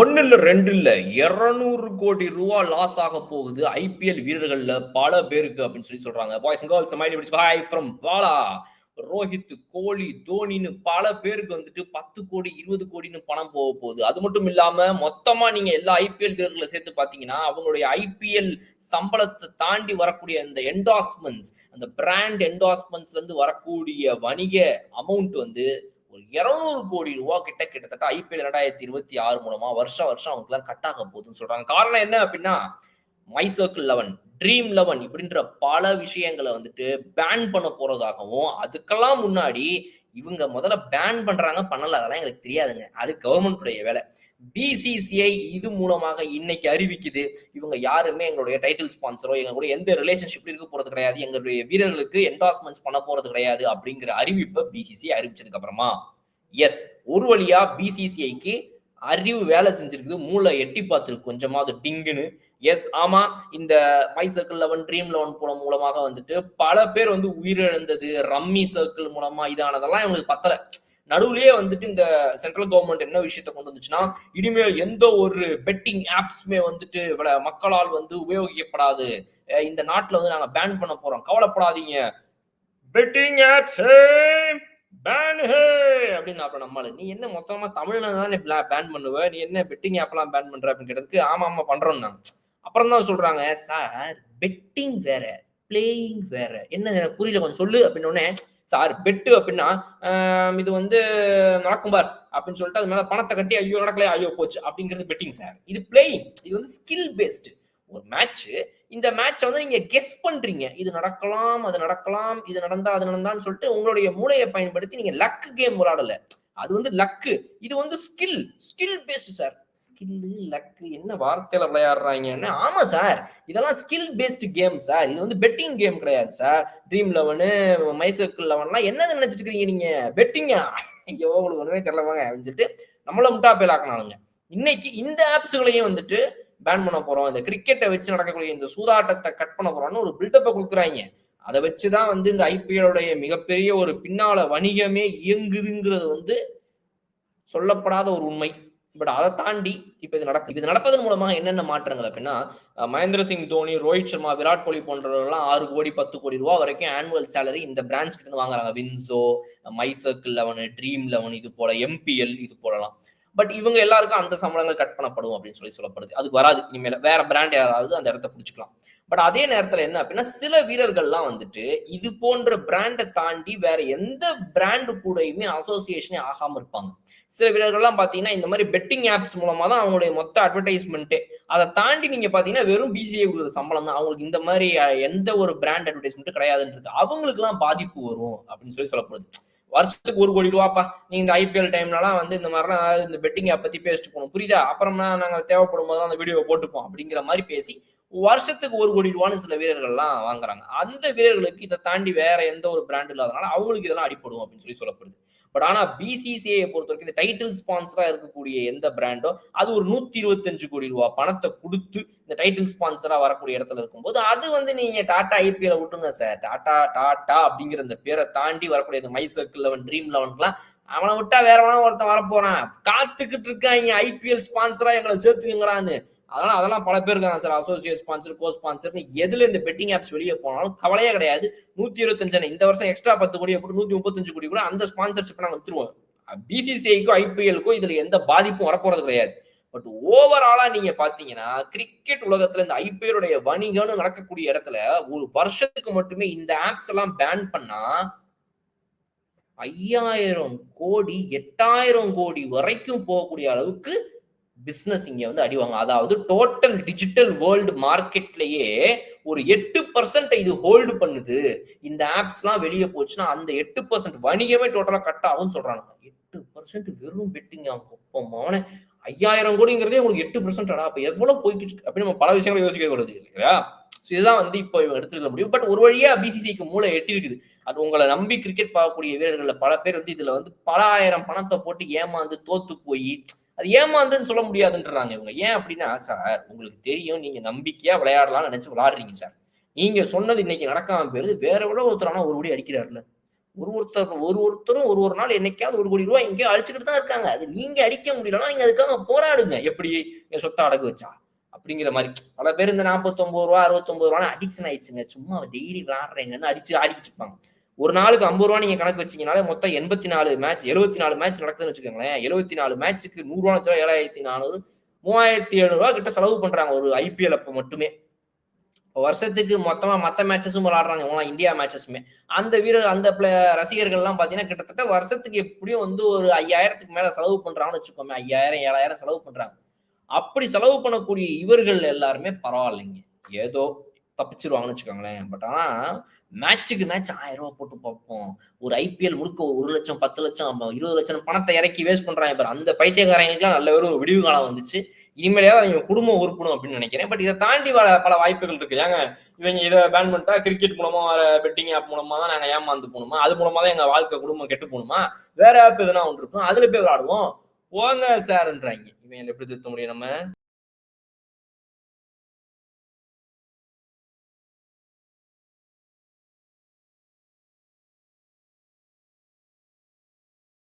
ஒன்னு இல்ல ரெண்டு இல்ல இருநூறு கோடி ரூபா லாஸ் ஆக போகுது. ஐபிஎல் வீரர்கள்ல பல பேருக்கு அப்படின்னு சொல்லி சொல்றாங்க. Boys girls mind hi from Bala Rohit Kohli தோனின்னு பல பேருக்கு வந்துட்டு பத்து கோடி இருபது கோடின்னு பணம் போக போகுது. அது மட்டும் இல்லாம மொத்தமா நீங்க எல்லா ஐபிஎல் வீரர்களை சேர்த்து பாத்தீங்கன்னா அவங்களுடைய ஐபிஎல் சம்பளத்தை தாண்டி வரக்கூடிய அந்த என்டாஸ்மெண்ட்ஸ் அந்த பிராண்ட் என்டாஸ்மெண்ட்ஸ்ல இருந்து வரக்கூடிய வணிக அமௌண்ட் வந்து ஒரு இருநூறு கோடி ரூபா கிட்ட கிட்டத்தட்ட ஐபிஎல் ரெண்டாயிரத்தி இருபத்தி ஆறு மூலமா வருஷம் வருஷம் அவங்களுக்கு கட் ஆக போகுதுன்னு சொல்றாங்க. காரணம் என்ன அப்படின்னா my circle eleven dream eleven இப்படின்ற பல விஷயங்களை வந்துட்டு பேன் பண்ண போறதாகவும் அதுக்கெல்லாம் முன்னாடி இவங்க முதல்ல பேன் பண்றாங்க பண்ணல அதெல்லாம் எங்களுக்கு தெரியாதுங்க. அது கவர்மெண்ட்டுடைய வேலை. பிசிசிஐ இது மூலமாக இன்னைக்கு அறிவிக்குது. இவங்க யாருமே எங்களுடைய டைட்டில் ஸ்பான்சரோ எங்க கூட எந்த ரிலேஷன்ஷிப்ல இருக்க போறது கிடையாது. எங்களுடைய வீரர்களுக்கு என்டாஸ்மெண்ட்ஸ் பண்ண போறது கிடையாது அப்படிங்கிற அறிவிப்பை பிசிசிஐ அறிவிச்சதுக்கு அப்புறமா எஸ் ஒரு வழியா பிசிசிஐக்கு அறிவு வேலை செஞ்சிருக்குது. மூளை எட்டி பார்த்துருக்கு. கொஞ்சமாவது டிங்குன்னு. எஸ் ஆமா இந்த my circle eleven dream eleven போன மூலமாக வந்துட்டு பல பேர் வந்து உயிரிழந்தது. ரம்மி சர்க்கிள் மூலமா இதானதெல்லாம் இவங்களுக்கு பத்தலை. நடுவுலயே வந்துட்டு இந்த சென்ட்ரல் கவர்மெண்ட் என்ன விஷயத்த கொண்டு வந்துச்சுன்னா இனிமேல் எந்த ஒரு பெட்டிங் ஆப்ஸுமே வந்துட்டு மக்களால் வந்து உபயோகிக்கப்படாது. இந்த நாட்டுல வந்து நாங்க பேன் பண்ண போறோம். கவலைப்படாதீங்க. பெட்டிங் ஆப்ஸ் பேன் ஹே அப்படின்னு அப்புறம் நம்மளு. நீ என்ன மொத்தமா தமிழ்ல தானே பேன் பண்ணுவ? நீ என்ன பெட்டிங் ஆப்லாம் பேன் பண்ற அப்படின்னு கேட்டதுக்கு ஆமா ஆமா பண்றோம் நாங்க. அப்புறம் தான் சொல்றாங்க சார் பெட்டிங் வேற பிளேயிங் வேற. என்ன புரியல கொஞ்சம் சொல்லு அப்படின்னு சார் பெட்டு அப்படின்னா இது வந்து நடக்கும் பார் அப்படின்னு சொல்லிட்டு அது மேல பணத்தை கட்டி ஐயோ நடக்கல ஐயோ போச்சு அப்படிங்கிறது பெட்டிங் சார். இது பிளேயிங் இது வந்து ஸ்கில் பேஸ்டு ஒரு மேட்ச் இந்த மேட்சை வந்து நீங்க கெஸ் பண்றீங்க. இது நடக்கலாம் அது நடக்கலாம் இது நடந்தா அது நடந்தான்னு சொல்லிட்டு உங்களுடைய மூளையை பயன்படுத்தி நீங்க லக் கேம் விளையாடல. அது வந்து லக்கு இது வந்து skill skill based sir skill luck என்ன வார்த்தையில விளையாடுறாங்கன்னு? ஆமா சார் இதெல்லாம் ஸ்கில் பேஸ்டு கேம் சார் இது வந்து பெட்டிங் கேம் கிடையாது சார் ட்ரீம் லெவனு மை லெவன்லாம் என்னது நினைச்சிட்டு இருக்கீங்க நீங்க? பெட்டிங்கா ஐயோ உங்களுக்கு ஒண்ணுமே தெரியலவாங்க அப்படின்னு சொல்லிட்டு நம்மள முட்டா பேலாக்கினாலுங்க இன்னைக்கு இந்த ஆப்ஸ்களையும் வந்துட்டு பேன் பண்ண போறோம். இந்த கிரிக்கெட்டை வச்சு நடக்கக்கூடிய இந்த சூதாட்டத்தை கட் பண்ண போறோம்னு ஒரு பில்டப்பை கொடுக்குறாங்க. அதை வச்சுதான் வந்து இந்த ஐபிஎலுடைய மிகப்பெரிய ஒரு பின்னால வணிகமே இயங்குதுங்கிறது வந்து சொல்லப்படாத ஒரு உண்மை. பட் அதை தாண்டி இப்ப இது நடக்கு இது நடப்பதன் மூலமாக என்னென்ன மாற்றங்கள் அப்படின்னா மகேந்திர சிங் தோனி ரோஹித் சர்மா விராட் கோலி போன்றவர்கள்லாம் ஆறு கோடி பத்து கோடி ரூபா வரைக்கும் ஆனுவல் சேலரி இந்த பிராண்ட்ஸ் கிட்ட வாங்குறாங்க. WinZO my circle eleven dream eleven இது போல எம்பிஎல் இது போலலாம். பட் இவங்க எல்லாருக்கும் அந்த சம்பளங்கள் கட் பண்ணப்படும் அப்படின்னு சொல்லி சொல்லப்படுது. அதுக்கு வராது. இனிமேல வேற பிராண்ட் யாராவது அந்த இடத்த பிடிச்சிக்கலாம். பட் அதே நேரத்துல என்ன அப்படின்னா சில வீரர்கள்லாம் வந்துட்டு இது போன்ற பிராண்டை தாண்டி வேற எந்த பிராண்டு கூடயுமே அசோசியேஷனே ஆகாம இருப்பாங்க. சில வீரர்கள்லாம் பாத்தீங்கன்னா இந்த மாதிரி பெட்டிங் ஆப்ஸ் மூலமா தான் அவங்களுடைய மொத்த அட்வர்டைஸ்மெண்ட்டு அதை தாண்டி நீங்க பாத்தீங்கன்னா வெறும் பிசிஏ கொடுக்குற சம்பளம் தான். அவங்களுக்கு இந்த மாதிரி எந்த ஒரு பிராண்ட் அட்வர்டைஸ்மெண்ட் கிடையாதுன்னு இருக்கு அவங்களுக்கு எல்லாம் பாதிப்பு வரும் அப்படின்னு சொல்லி சொல்லப்படுது. வருஷத்துக்கு ஒரு கோடி ரூபாப்பா. நீங்க இந்த ஐபிஎல் டைம்லலாம் வந்து இந்த மாதிரிலாம் இந்த பெட்டிங் ஆப் பத்தி பேசிட்டு போகணும். புரியுதா? அப்புறம்னா நாங்க தேவைப்படும் போதெல்லாம் அந்த வீடியோ போட்டுப்போம் அப்படிங்கிற மாதிரி பேசி வருஷத்துக்கு ஒரு கோடி ரூபான்னு சில வீரர்கள்லாம் வாங்குறாங்க. அந்த வீரர்களுக்கு இதை தாண்டி வேற எந்த ஒரு பிராண்ட் இல்லாதனால அவங்களுக்கு இதெல்லாம் அடிப்படும் அப்படின்னு சொல்லி சொல்லப்படுது. பட் ஆனா பிசிசிஐ பொறுத்த வரைக்கும் இந்த டைட்டில் ஸ்பான்சரா இருக்கக்கூடிய எந்த பிராண்டோ அது ஒரு நூத்தி இருபத்தஞ்சு கோடி ரூபாய் பணத்தை கொடுத்து இந்த டைட்டில் ஸ்பான்சரா வரக்கூடிய இடத்துல இருக்கும்போது அது வந்து நீங்க டாடா ஐபிஎல் விட்டுங்க சார் டாடா டாடா அப்படிங்கிற இந்த பேரை தாண்டி வரக்கூடிய இந்த மை சர்க்கிள் லெவன் ட்ரீம் லெவன்க்குலாம் அவனை விட்டா வேற வேணா ஒருத்தன் வரப்போறான். காத்துக்கிட்டு இருக்காங்க ஐபிஎல் ஸ்பான்சரா எங்களை சேர்த்துக்கங்களான்னு அதனால அதெல்லாம் பல பேர் இருக்காங்க சார். அசோசியேட் ஸ்பான்சர் கோ ஸ்பான்சர்னு எதுல இந்த பெட்டிங் ஆப்ஸ் வெளியே போனாலும் கவலையே கிடையாது. நூத்தி இருபத்தஞ்சு இந்த வருஷம் எக்ஸ்ட்ரா பத்து கோடியை போட்டு நூத்தி முப்பத்தஞ்சு கோடி கூட அந்த ஸ்பான்சர்ஷிப் நாங்க வித்துருவோம். பிசிசிஐக்கும் ஐபிஎல்க்கும் இதுல எந்த பாதிப்பும் வரப்போறது கிடையாது. பட் ஓவராலா நீங்க பாத்தீங்கன்னா கிரிக்கெட் உலகத்துல இந்த ஐபிஎலுடைய வணிகம்னு நடக்கக்கூடிய இடத்துல ஒரு வருஷத்துக்கு மட்டுமே இந்த ஆப்ஸ் எல்லாம் பேன் பண்ணா ஐயாயிரம் கோடி எட்டாயிரம் கோடி வரைக்கும் போகக்கூடிய அளவுக்கு பிஸ்னஸ் இங்க வந்து அடிவாங்க அதாவது டோட்டல் டிஜிட்டல் வேர்ல்டு மார்க்கெட்லயே ஒரு எட்டு பர்சன்ட் இது ஹோல்டு பண்ணுது. இந்த ஆப்ஸ்லாம் வெளியே போச்சுன்னா அந்த எட்டு பர்சன்ட் வணிகமே டோட்டலா கட் ஆகும் சொல்றாங்க எட்டு பர்சன்ட் வெறும் பெட்டிங் ஆகும் ஐயாயிரம் கோடிங்கிறதே உங்களுக்கு எட்டு பர்சன்ட் ஆடா. அப்ப எவ்வளவு போய்கிட்டு அப்படின்னு நம்ம பல விஷயங்களை யோசிக்க கூடாது இல்லையா? ஸோ இதுதான் வந்து இப்போ இவங்க எடுத்துக்க முடியும் பட் ஒரு வழியா பிசிசிக்கு மூளை எட்டி இருக்குது அது உங்களை நம்பி கிரிக்கெட் பார்க்கக்கூடிய வீரர்கள் பல பேர் வந்து இதுல வந்து பல ஆயிரம் பணத்தை போட்டு ஏமாந்து தோத்து போய் அது ஏமாந்துன்னு சொல்ல முடியாதுன்றாங்க இவங்க. ஏன் அப்படின்னா சார் உங்களுக்கு தெரியும் நீங்க நம்பிக்கையா விளையாடலாம்னு நினைச்சு விளையாடுறீங்க சார். நீங்க சொன்னது இன்னைக்கு நடக்காம போயிருது. வேற விட ஒருத்தரான ஒரு கோடி அடிக்கிறாருல ஒரு ஒருத்தர் ஒரு ஒருத்தரும் ஒரு ஒரு நாள் என்னைக்காவது ஒரு கோடி ரூபாய் எங்கேயோ அழிச்சுக்கிட்டு தான் இருக்காங்க. அது நீங்க அடிக்க முடியலன்னா நீங்க அதுக்காக போராடுங்க. எப்படி என் சொத்தை அடகு வச்சா? அப்படிங்கிற மாதிரி. பல பேர் இந்த நாற்பத்தொன்பது ரூபா அறுபத்தொன்பது ரூபா அடிக்ஷன் ஆயிடுச்சுங்க. சும்மா டெய்லி விளாடுறேங்கன்னு அடிச்சு ஆடிக்கிட்டு இருப்பாங்க. ஒரு நாளுக்கு ஐம்பது ரூபா நீங்க கணக்கு வச்சீங்கனாலே மொத்தம் எண்பத்தி நாலு மேட்ச் எழுபத்தி நாலு மேட்ச் நடக்குதுன்னு வச்சுக்கோங்களேன். எழுபத்தி நாலு மேட்ச்சுக்கு நூறுரூவா வச்சா ஏழாயிரத்தி நானூறு மூவாயிரத்தி எழுநூறுவா ரூபா கிட்ட செலவு பண்றாங்க ஒரு ஐபிஎல் அப்ப மட்டுமே. வருஷத்துக்கு மொத்தமா மத்த மேட்சஸும் விளாடுறாங்க இவங்கலாம் இந்தியா மேட்சஸுமே அந்த வீரர் அந்த பிளே ரசிகர்கள் எல்லாம் பாத்தீங்கன்னா கிட்டத்தட்ட வருஷத்துக்கு எப்படியும் வந்து ஒரு ஐயாயிரத்துக்கு மேல செலவு பண்றாங்கன்னு வச்சுக்கோமே. ஐயாயிரம் ஏழாயிரம் செலவு பண்றாங்க. அப்படி செலவு பண்ணக்கூடிய இவர்கள் எல்லாருமே பரவாயில்லைங்க. ஏதோ தப்பிச்சிருவாங்கன்னு வச்சுக்கோங்களேன். பட் ஆனா மேட்சுக்கு மேட்ச் ஆயிரம் ரூபாய் போட்டு பார்ப்போம். ஒரு ஐபிஎல் முழுக்க ஒரு லட்சம் பத்து லட்சம் ஆமா, இருபது லட்சம் பணத்தை இறக்கி வேஸ்ட் பண்றாங்க பாரு. அந்த பைத்தியக்காரங்களுக்குலாம் நல்ல ஒரு விடிவு காலம் வந்துச்சு. இனிமேலேயாவது அவங்க குடும்பம் உருப்படும் அப்படின்னு நினைக்கிறேன். பட் இதை தாண்டி பல பல வாய்ப்புகள் இருக்கு. ஏங்க இவங்க இதை பேன் பண்ணிட்டா கிரிக்கெட் மூலமா வர பெட்டிங் ஆப் மூலமா தான் நாங்க ஏமாந்து போகணுமா? அது மூலமா தான் எங்க வாழ்க்கை குடும்பம் கெட்டு போகணுமா? வேற ஆப் எதுனா ஒன்று இருக்கும். அதுல போய் விளாடுவோம் போங்க சார்ன்றாங்க. இவன் எப்படி திருத்த முடியும் நம்ம?